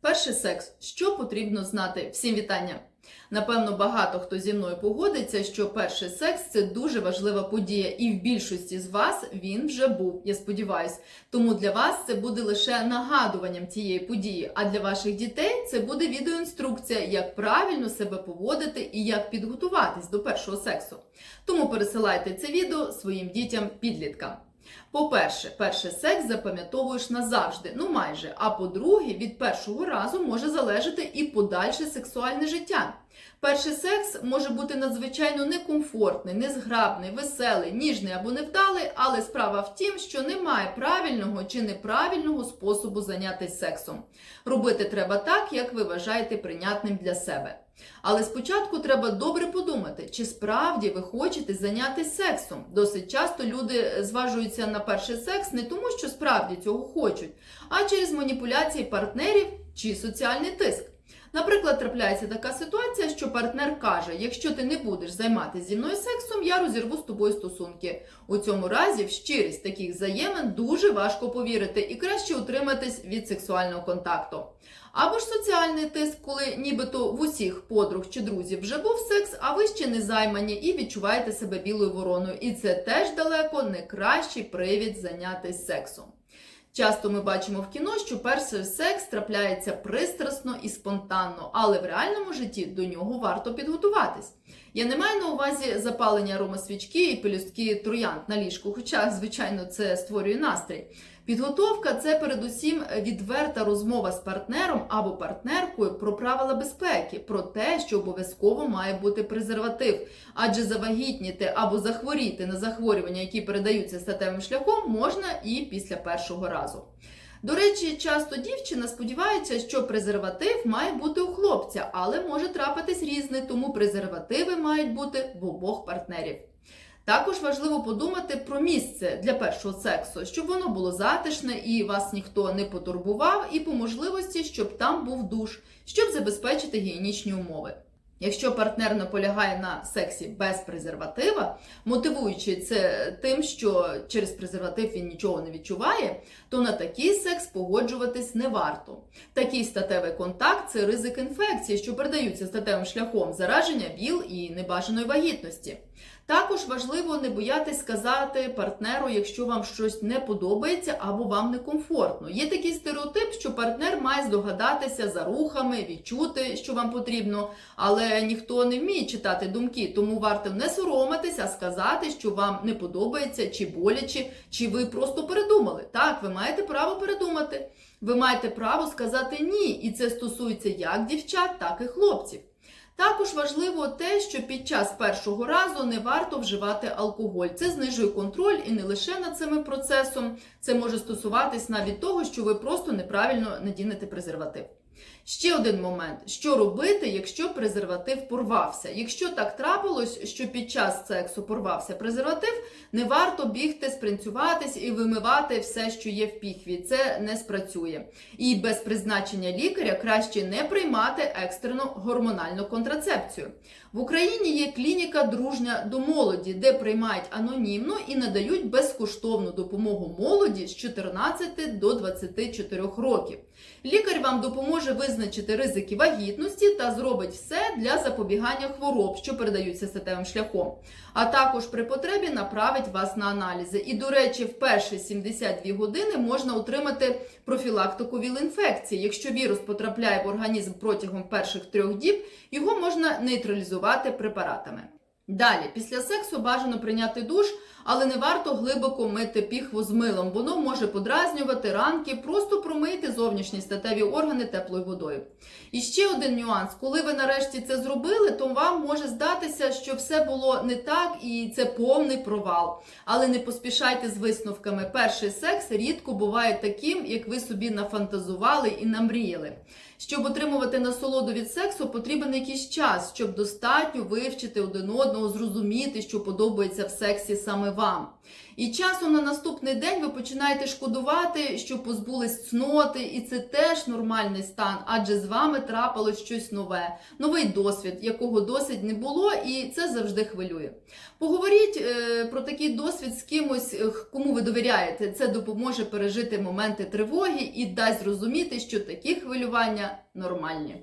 Перший секс. Що потрібно знати? Всім вітання! Напевно, багато хто зі мною погодиться, що перший секс це дуже важлива подія, і в більшості з вас він вже був, я сподіваюсь. Тому для вас це буде лише нагадуванням цієї події. А для ваших дітей це буде відеоінструкція, як правильно себе поводити і як підготуватись до першого сексу. Тому пересилайте це відео своїм дітям-підліткам. По-перше, перший секс запам'ятовуєш назавжди, ну майже. А по-друге, від першого разу може залежати і подальше сексуальне життя. Перший секс може бути надзвичайно некомфортний, незграбний, веселий, ніжний або невдалий, але справа в тім, що немає правильного чи неправильного способу зайнятися сексом. Робити треба так, як ви вважаєте прийнятним для себе. Але спочатку треба добре подумати, чи справді ви хочете зайнятися сексом. Досить часто люди зважуються на перший секс не тому, що справді цього хочуть, а через маніпуляції партнерів чи соціальний тиск. Наприклад, трапляється така ситуація, що партнер каже: якщо ти не будеш займатися зі мною сексом, я розірву з тобою стосунки. У цьому разі в щирість таких взаємин дуже важко повірити і краще утриматись від сексуального контакту. Або ж соціальний тиск, коли нібито в усіх подруг чи друзів вже був секс, а ви ще не займані і відчуваєте себе білою вороною. І це теж далеко не кращий привід зайнятися сексом. Часто ми бачимо в кіно, що перший секс трапляється пристрасно і спонтанно, але в реальному житті до нього варто підготуватись. Я не маю на увазі запалення аромасвічки і пелюстки троянд на ліжку, хоча, звичайно, це створює настрій. Підготовка це передусім відверта розмова з партнером або партнеркою про правила безпеки, про те, що обов'язково має бути презерватив, адже завагітніти або захворіти на захворювання, які передаються статевим шляхом, можна і після першого разу. До речі, часто дівчина сподівається, що презерватив має бути у хлопця, але може трапитись різне, тому презервативи мають бути в обох партнерів. Також важливо подумати про місце для першого сексу, щоб воно було затишне і вас ніхто не потурбував, і по можливості, щоб там був душ, щоб забезпечити гігієнічні умови. Якщо партнер наполягає на сексі без презерватива, мотивуючи це тим, що через презерватив він нічого не відчуває, то на такий секс погоджуватись не варто. Такий статевий контакт це ризик інфекції, що передаються статевим шляхом зараження ВІЛ і небажаної вагітності. Також важливо не боятись сказати партнеру, якщо вам щось не подобається або вам некомфортно. Є такий стереотип, що партнер має здогадатися за рухами, відчути, що вам потрібно, але ніхто не вміє читати думки, тому варто не соромитись, а сказати, що вам не подобається, чи боляче, чи ви просто передумали. Так, ви маєте право передумати. Ви маєте право сказати ні, і це стосується як дівчат, так і хлопців. Також важливо те, що під час першого разу не варто вживати алкоголь. Це знижує контроль і не лише над цим процесом. Це може стосуватись навіть того, що ви просто неправильно надінете презерватив. Ще один момент: що робити, якщо презерватив порвався? Якщо так трапилось, що під час сексу порвався презерватив, не варто бігти, спринцюватись і вимивати все, що є в піхві. Це не спрацює. І без призначення лікаря краще не приймати екстрену гормональну контрацепцію. В Україні є клініка Дружня до молоді, де приймають анонімно і надають безкоштовну допомогу молоді з 14 до 24 років. Лікар вам допоможе визначити ризики вагітності та зробить все для запобігання хвороб, що передаються статевим шляхом. А також при потребі направить вас на аналізи. І, до речі, в перші 72 години можна отримати профілактику віл-інфекції. Якщо вірус потрапляє в організм протягом перших трьох діб, його можна нейтралізувати препаратами. Далі, після сексу бажано прийняти душ, але не варто глибоко мити піхву з милом, воно може подразнювати ранки, просто промийте зовнішні статеві органи теплою водою. І ще один нюанс: коли ви нарешті це зробили, то вам може здатися, що все було не так і це повний провал. Але не поспішайте з висновками. Перший секс рідко буває таким, як ви собі нафантазували і намріяли. Щоб отримувати насолоду від сексу, потрібен якийсь час, щоб достатньо вивчити один одного, зрозуміти, що подобається в сексі саме вам. І часом на наступний день ви починаєте шкодувати, що позбулись цноти, і це теж нормальний стан, адже з вами трапилось щось нове, новий досвід, якого досить не було, і це завжди хвилює. Поговоріть е, про такий досвід з кимось, е, кому ви довіряєте. Це допоможе пережити моменти тривоги і дасть зрозуміти, що такі хвилювання нормальні.